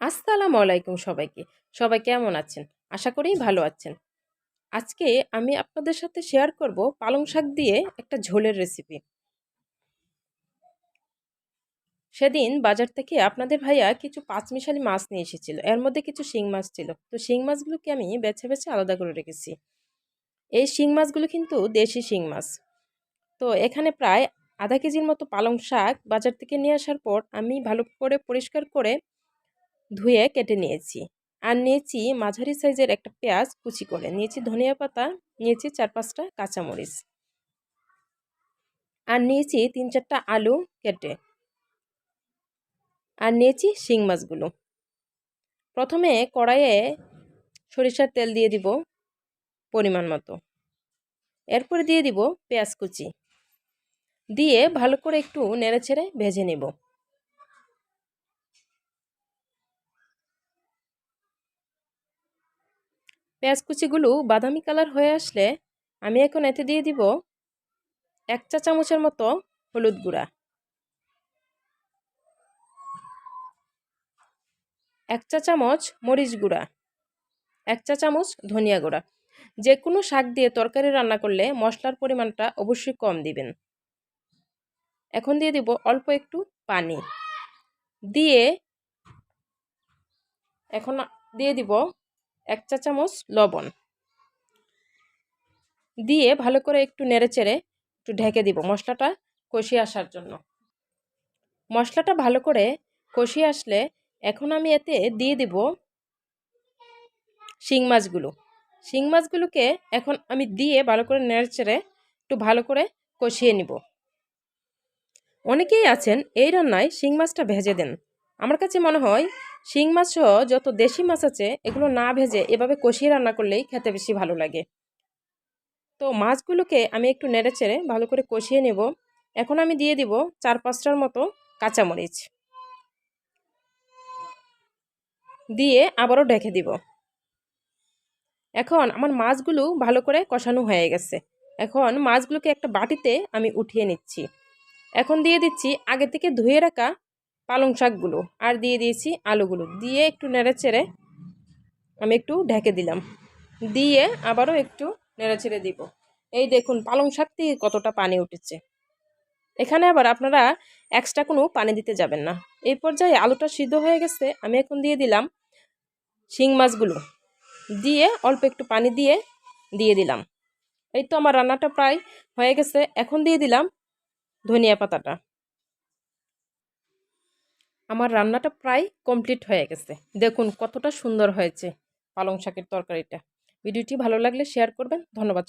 আসসালামু আলাইকুম সবাইকে। সবাই কেমন আছেন? আশা করি ভালো আছেন। আজকে আমি আপনাদের সাথে শেয়ার করব পালং শাক দিয়ে একটা ঝোলের রেসিপি সেদিন বাজার থেকে আপনাদের ভাইয়া কিছু পাঁচমিশালি মাছ নিয়ে এসেছিল। এর মধ্যে কিছু শিং মাছ ছিল। তো শিং মাছগুলোকে আমি বেছে বেছে আলাদা করে রেখেছি। এই শিং মাছগুলো কিন্তু দেশি শিং মাছ। তো এখানে প্রায় আধা কেজির মতো পালং শাক বাজার থেকে নিয়ে আসার পর আমি ভালো করে পরিষ্কার করে ধুয়ে কেটে নিয়েছি। আর নিয়েছি মাঝারি সাইজের একটা পেঁয়াজ কুচি করে। নিয়েছি ধনিয়া পাতা, নিয়েছি চার পাঁচটা কাঁচামরিচ। আর নিয়েছি তিন চারটা আলু কেটে। আর নিয়েছি শিং মাছগুলো। প্রথমে কড়াইয়ে সরিষার তেল দিয়ে দিব পরিমাণ মতো। এরপরে দিয়ে দিব পেঁয়াজ কুচি। দিয়ে ভালো করে একটু নেড়ে ছেড়ে ভেজে নেব। পেঁয়াজ কুচিগুলো বাদামি কালার হয়ে আসলে আমি এখন এতে দিয়ে দিব এক চা চামচের মতো হলুদ গুঁড়া। এক চা চামচ মরিচ গুঁড়া। এক চা চামচ ধনিয়া গুঁড়া। যে কোনো শাক দিয়ে তরকারি রান্না করলে মশলার পরিমাণটা অবশ্যই কম দিবেন। এখন দিয়ে দিব অল্প একটু পানি। দিয়ে এখন দিয়ে দিব এক চা চামচ লবণ। দিয়ে ভালো করে একটু নেড়ে চেড়ে একটু ঢেকে দিব মশলাটা কষিয়ে আসার জন্য। মশলাটা ভালো করে কষিয়ে আসলে এখন আমি এতে দিয়ে দিব শিং মাছগুলো। শিং মাছগুলোকে এখন আমি দিয়ে ভালো করে নেড়ে চেড়ে একটু ভালো করে কষিয়ে নিব। অনেকেই আছেন এই রান্নায় শিং মাছটা ভেজে দেন। আমার কাছে মনে হয় শিং মাছ সহ যত দেশি মাছ আছে, এগুলো না ভেজে এভাবে কষিয়ে রান্না করলেই খেতে বেশি ভালো লাগে। তো মাছগুলোকে আমি একটু নেড়ে চেড়ে ভালো করে কষিয়ে নেব। এখন আমি দিয়ে দিব চার পাঁচটার মতো কাঁচামরিচ। দিয়ে আবারও ঢেকে দিব। এখন আমার মাছগুলো ভালো করে কষানো হয়ে গেছে। এখন মাছগুলোকে একটা বাটিতে আমি উঠিয়ে নিচ্ছি। এখন দিয়ে দিচ্ছি আগে থেকে ধুয়ে রাখা পালং শাকগুলো আর দিয়ে দিয়েছি আলুগুলো। দিয়ে একটু নেড়ে চেড়ে আমি একটু ঢেকে দিলাম। দিয়ে আবারও একটু নেড়ে ছেড়ে দিব। এই দেখুন, পালং শাক থেকে কতটা পানি উঠেছে। এখানে আবার আপনারা এক্সট্রা কোনো পানি দিতে যাবেন না। এই পর্যায়ে আলুটা সিদ্ধ হয়ে গেছে, আমি এখন দিয়ে দিলাম শিং মাছগুলো। দিয়ে অল্প একটু পানি দিয়ে দিয়ে দিলাম। এই তো আমার রান্নাটা প্রায় হয়ে গেছে। এখন দিয়ে দিলাম ধনিয়া পাতাটা। আমার রান্নাটা প্রায় কমপ্লিট হয়ে গেছে। দেখুন কতটা সুন্দর হয়েছে পালং শাকের তরকারিটা। ভিডিওটি ভালো লাগলে শেয়ার করবেন। ধন্যবাদ